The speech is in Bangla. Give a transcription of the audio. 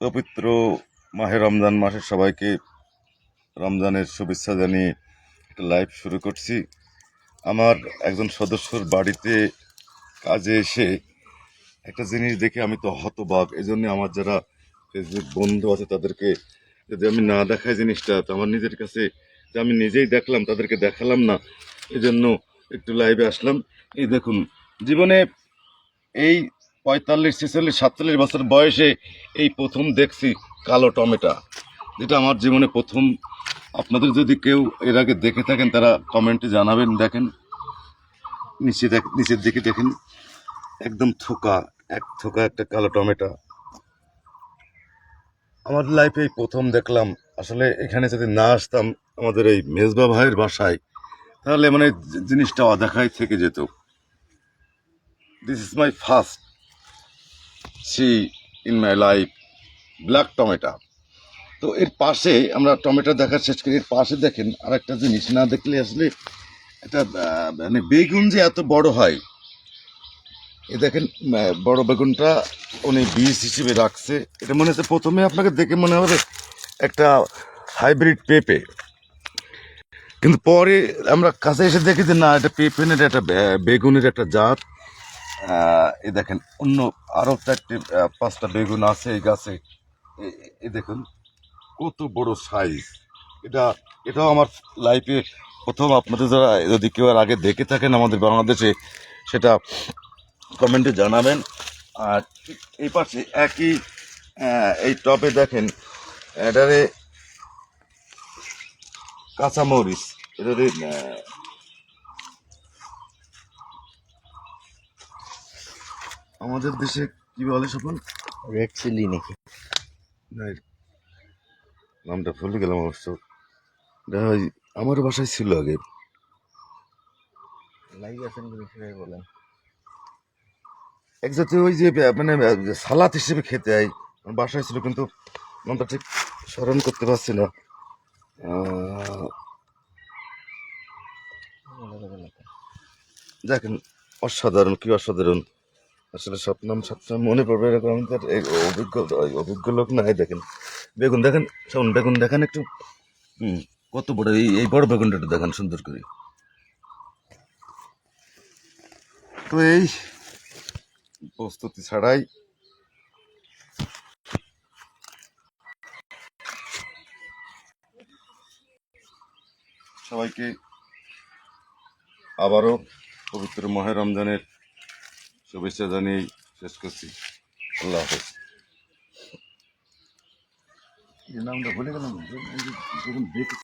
পবিত্র মাহে রমজান মাসের সবাইকে রমজানের শুভেচ্ছা জানিয়ে একটা লাইভ শুরু করছি। আমার একজন সদস্যর বাড়িতে কাজে এসে একটা জিনিস দেখে আমি তো হতবাক। এই জন্য আমার যারা ফেসবুক বন্ধু আছে তাদেরকে যদি আমি না দেখাই জিনিসটা, তো আমার নিজের কাছে যে আমি নিজেই দেখলাম, তাদেরকে দেখালাম না। এই জন্য একটু লাইভে আসলাম। এই দেখুন, জীবনে এই পঁয়তাল্লিশ, ছেচল্লিশ, সাতচল্লিশ বছর বয়সে এই প্রথম দেখছি কালো টমেটো। যেটা আমার জীবনে প্রথম। আপনাদের যদি কেউ এর আগে দেখে থাকেন, তারা কমেন্টে জানাবেন, দেখেন। নিচে দেখ, নিচের দিকে দেখেন। একদম থোকা, এক থোকা একটা কালো টমেটো। আমার লাইফে এই প্রথম দেখলাম। আসলে এখানে যদি না আসতাম, আমাদের এই মেজবা ভাইয়ের বাসায়, তাহলে মানে জিনিসটা অদেখাই থেকে যেত। This is my first see in my life black tomato তো এর পাশে আমরা টমেটো দেখা শেষ করি এর পাশে দেখেন আর একটা জিনিস না দেখলে আসলে এটা মানে বেগুন যে এত বড় হয় এ দেখেন বড় বেগুনটা উনি বীজ হিসেবে রাখছে এটা মনে হচ্ছে প্রথমে আপনাকে দেখে মনে হবে একটা হাইব্রিড পেঁপে কিন্তু পরে আমরা কাছে এসে দেখি যে না এটা পেঁপে না এটা একটা বেগুনের একটা জাত এই দেখেন, অন্য আরও চারটে পাঁচটা বেগুন আছে, এই গাছে। এ- দেখুন, কত বড় সাইজ এটা, এটাও আমার লাইফে প্রথম আপনাদের যারা, যদি কেউ আগে দেখে থাকেন আমাদের বাংলাদেশে, সেটা কমেন্টে জানাবেন। আর এই পাশে একই এই টপে দেখেন, এটারে কাঁচামরিচ, এটারে আমাদের দেশে কি বলে সফল? রেড চিলি নাকি নামটা ভুলে গেলাম অবশ্য। আমার বাসায় ছিল আগে। লাইভ আছেন সেটাই বলেন? এক জাতীয় ওই যে মানে সালাদ হিসেবে খেতে হয়। আমার বাসায় ছিল কিন্তু নামটা ঠিক স্মরণ করতে পারছি না। দেখেন অসাধারণ কি অসাধারণ। আসলে নাম সবসময় মনে পড়বে এরকম এই অভিজ্ঞ অভিজ্ঞ লোক নাই, দেখেন। বেগুন দেখেন শোন বেগুন দেখেন একটু, হুম, কত বড়, এই এই বড় বেগুনটা দেখেন, সুন্দর করে। তো এই প্রস্তুতি ছাড়াই সবাইকে আবারও পবিত্র মাহে রমজানের শুভেচ্ছা জানিয়ে শেষ করছি। আল্লাহ হাফেজ। নামটা ভুলে গেলাম।